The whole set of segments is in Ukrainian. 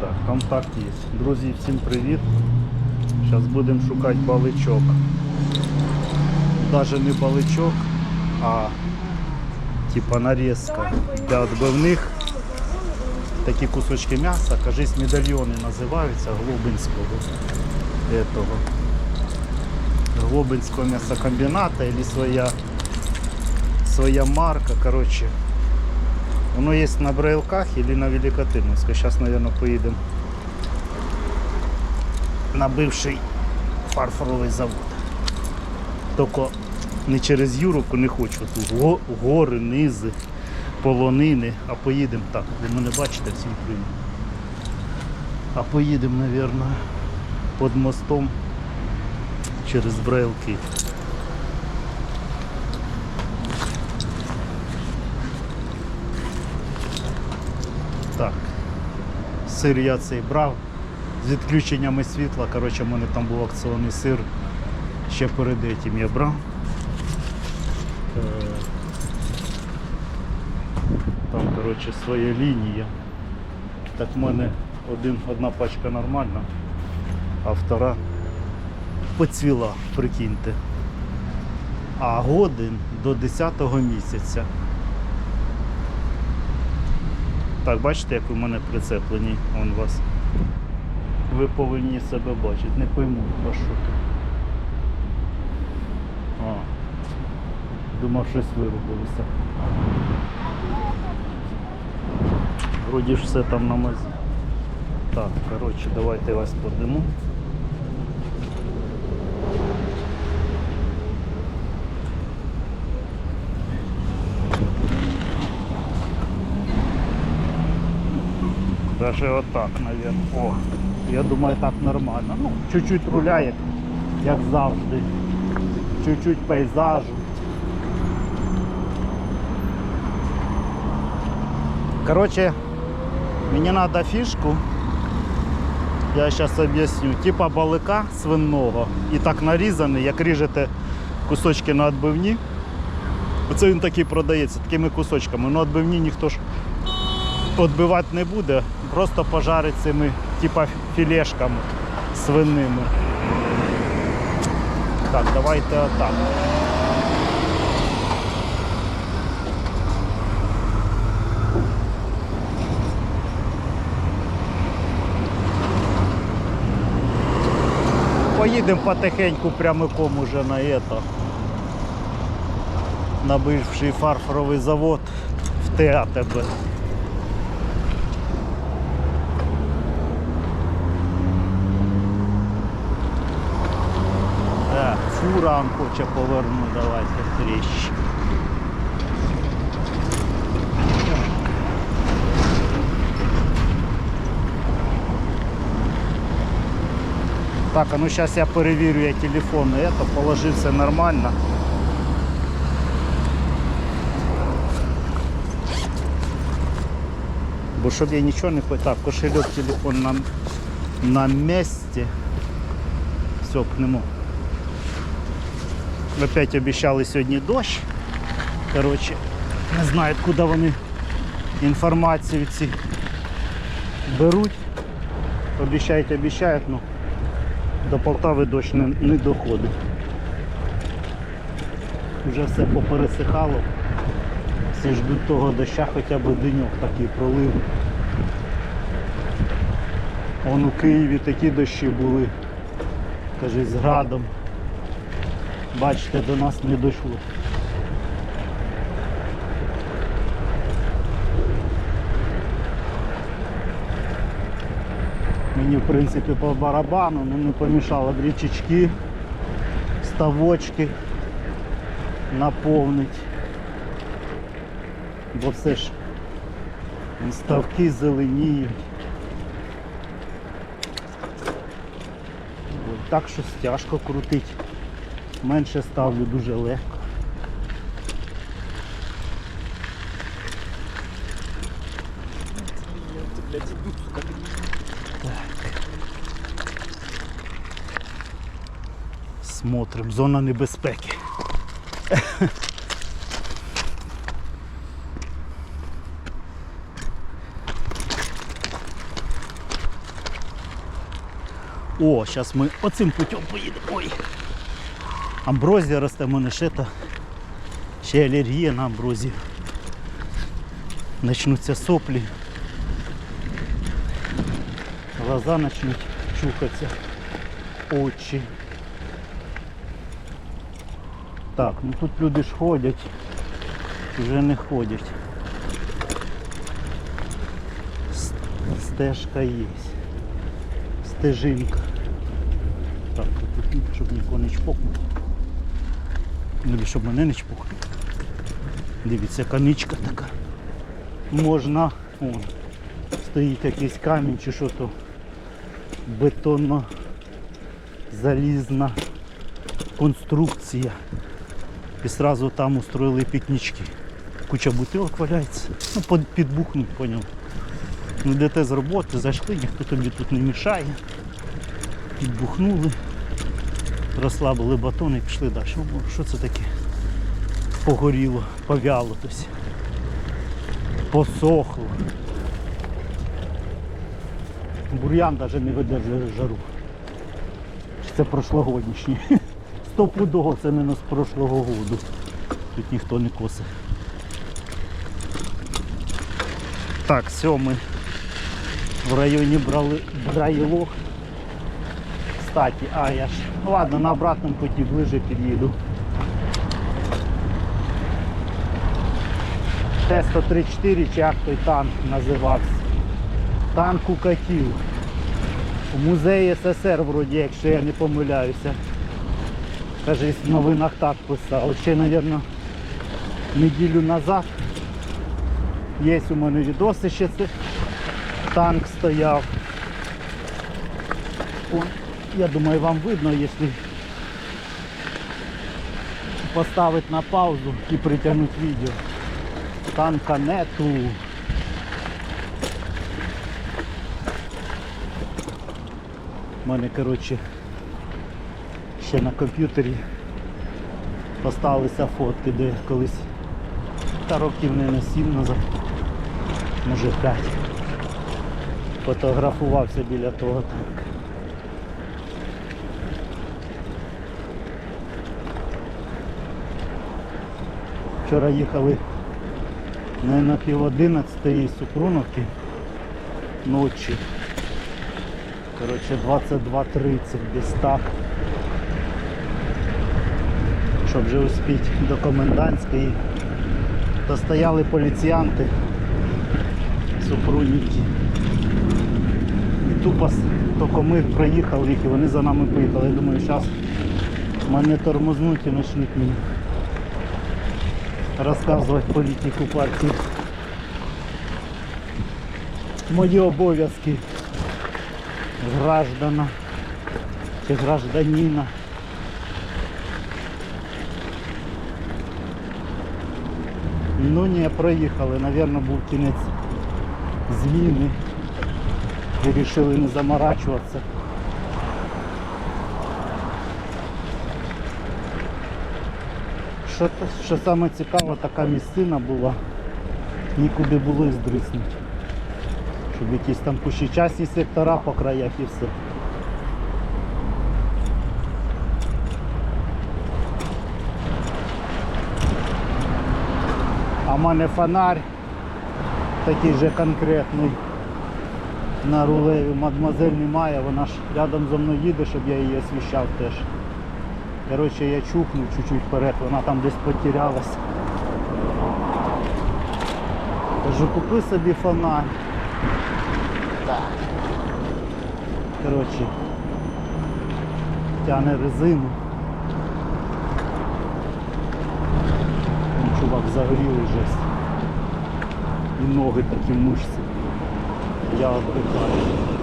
Так, контакт є. Друзі, всім привіт. Зараз будемо шукати баличок. Даже не баличок, а типа нарізка для відбивних. Такі кусочки м'яса, кажись, медальйони називаються Глобинського этого. Глобинського м'ясокомбіната или своя, своя марка, короче. Воно є на Брайлках или на Великотырновской. Сейчас, наверное, поїдемо на бивший фарфоровий завод. Тільки не через Юровку не хочу. Тут го- гори, низи, полонини, а поїдемо так. Ви мене бачите всім привіт. А поїдемо, мабуть, під мостом через Брайлки. Сир я цей брав. З відключеннями світла. Коротше, в мене там був акціонний сир. Ще перед этим я брав. Е, Там, коротше, своя лінія. Так в мене один, одна пачка нормальна, а втора поцвіла, прикиньте. А годин до 10 місяця. Так, бачите, як у мене прицеплені он вас. Ви повинні себе бачити. Не пойму, а. А. Думав, щось виробилося. Вроді ж все там на мазі. Так, коротше, давайте вас подиму. Даже вот так, наверное. О, я думаю, так нормально. Ну, чуть-чуть руля, як, як завжди. Чуть-чуть пейзажу. Короче, мені треба фішку. Я зараз об'ясню. Типа балика свиного. І так нарізаний, як ріжете кусочки на відбивні. Оце він такий продається, такими кусочками. Ну відбивні ніхто ж відбивати не буде, просто пожарить цими типа філешками свиними. Так, давайте отак. Поїдемо потихеньку прямиком уже на это. На бивший фарфоровий завод в ТАТБ. фура он хоче повернути, давайте трещ. Так, а ну сейчас я перевірю я телефон. Это положив все нормально. Бо щоб я нічого не питав, кошельок, телефон на, на місці. Все, к нему. Опять обіцяли сьогодні дощ. Коротше, не знаю, куди вони інформацію ці беруть. Обіцяють, обіцяють, ну до Полтави дощ не, не доходить. Вже все попересихало. Всі ждуть того доща хоча б деньок такий пролив. Вон у Києві такі дощі були, каже, з градом. Бачите, до нас не дійшло. Мені в принципі по барабану, ну не помішало б річечки, ставочки наповнить. Бо все ж ставки зеленіють. Так що тяжко крутить. Менше ставлю дуже легко. Смотрим, зона небезпеки. О, зараз ми оцим путем поїдемо. Ой. Амброзія росте, в мене ще алергія на амброзію. Начнуться соплі. Глаза почнуть чухатися. Очі. Так, ну тут люди ж ходять. Вже не ходять. Стежка є. Стежинка. Так, тут, щоб нікого не чпокнув. Ну, щоб мене не чпокнув. Дивіться, каничка така. Можна. О, стоїть якийсь камінь чи що то бетонно залізна конструкція. І сразу там устроїли пікнічки. Куча бутилок валяється. Ну, підбухнуть, поняв. Ну, йдете з роботи, зайшли, ніхто тобі тут не мішає. Підбухнули, розслабили батон і пішли далі. Що це таке? Погоріло, повяло. Посохло. Бур'ян навіть не видержує жару. Чи це прошлогоднішній? Стопудово це не з прошлого году. Тут ніхто не косить. Так, все, ми в районі брали Брайлох. Кстати, а я ж. Ладно, на обратному путі ближе під'їду. Т-134 чи як той танк називався. Танк укатів. У музеї СССР вроді, якщо я не помиляюся. Каже, в новинах так писали. Ще, мабуть, неділю назад. Є у мене відоси, ще це танк стояв. О, я думаю, вам видно, якщо поставити на паузу і притягнути відео. Танка нету. У мене, коротше, ще на комп'ютері поставилися фотки, де колись та років не 7 назад, може 5. Фотографувався біля того Вчора їхали на пів одинадцятої з Супруновки ночі. Коротше 22.30 десь так. Щоб вже успіти до комендантської. То стояли поліціянти Супрунівки. І тупо тільки ми проїхали їх і вони за нами поїхали. Я думаю, зараз мене тормознуть і почнуть мені розказувати політику партії. Мої обов'язки граждана чи гражданина. Ну ні, проїхали, Навірно, був кінець зміни. Вирішили не заморачуватися. Що, що саме цікаво, така місцина була, нікуди було і здриснути. Щоб якісь там пущичасні сектора по краях і все. А в мене фонарь такий же конкретний на рулеві. Мадмазель немає, вона ж рядом зо мною їде, щоб я її освіщав теж. Коротше, я чухнув чуть-чуть вперед, вона там десь потерялась. Кажу, купи собі фонарь. Так. Коротше, тяне резину. Там чувак загорілий жесть. І ноги такі мишці. Я віддихаю.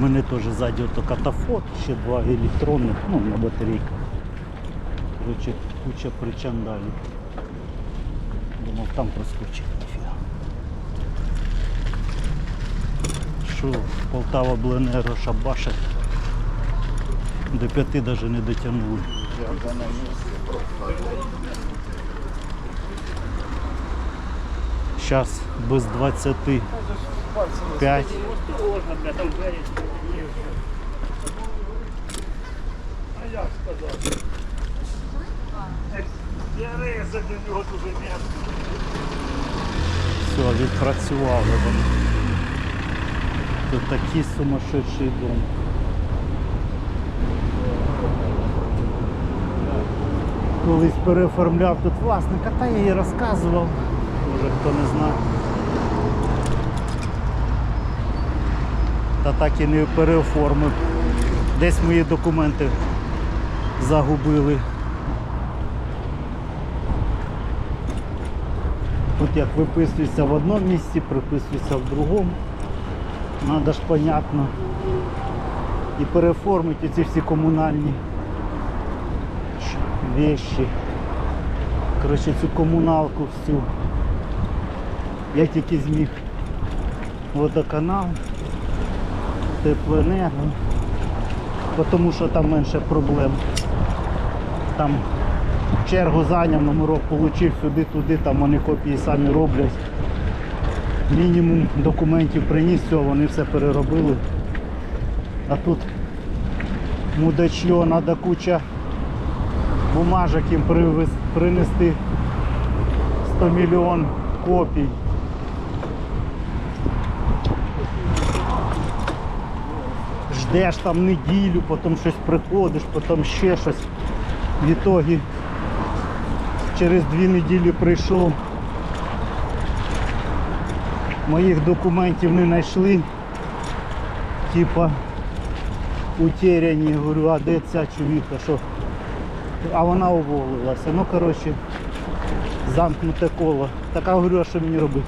У мене теж ззаді ото катафот, ще два електронних, ну на батарейках. Коротше, куча причандалів. Думав там проскочить ніфіга. Що Полтава Бленеро шабашить. До п'яти навіть не дотягнули. Зараз без 25. А як сказати? Все, відпрацювали вони. Тут такий сумасшедший дом. Колись переоформляв тут власника, та я їй розказував. Може хто не знає. Та так і не переоформив. Десь мої документи загубили. Тут як виписується в одному місці, приписується в другому. Надо ж понятно. І переоформити ці всі комунальні вещи. Коротше, цю комуналку всю. Я тільки зміг водоканал, теплоенерго, тому що там менше проблем. Там чергу зайняв, номерок отримав сюди-туди, там вони копії самі роблять. Мінімум документів приніс, все, вони все переробили. А тут мудачьо, треба куча бумажок їм привез, принести 100 мільйон копій. Ждеш там неділю, потім щось приходиш, потім ще щось. В ітогі через дві неділі прийшов. Моїх документів не знайшли. Типа утеряні. Говорю, а де ця чоловіка? Що? А вона уволилася. Ну коротше, замкнуте коло. Така говорю, а що мені робити?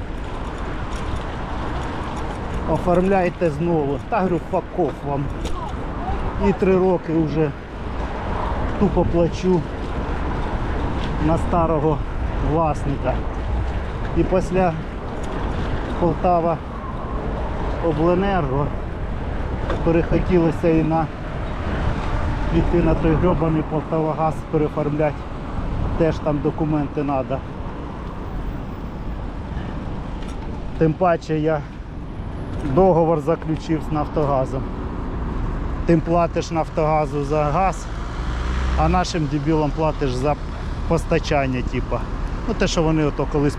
Оформляйте знову. Та говорю, вам. І три роки вже тупо плачу на старого власника. І після Полтава Обленерго перехотілося і на піти на той гребаний Полтавагаз переформляти. Теж там документи треба. Тим паче я договор заключив з Нафтогазом. Тим платиш Нафтогазу за газ, а нашим дебілам платиш за постачання, типу. Ну те, що вони ото колись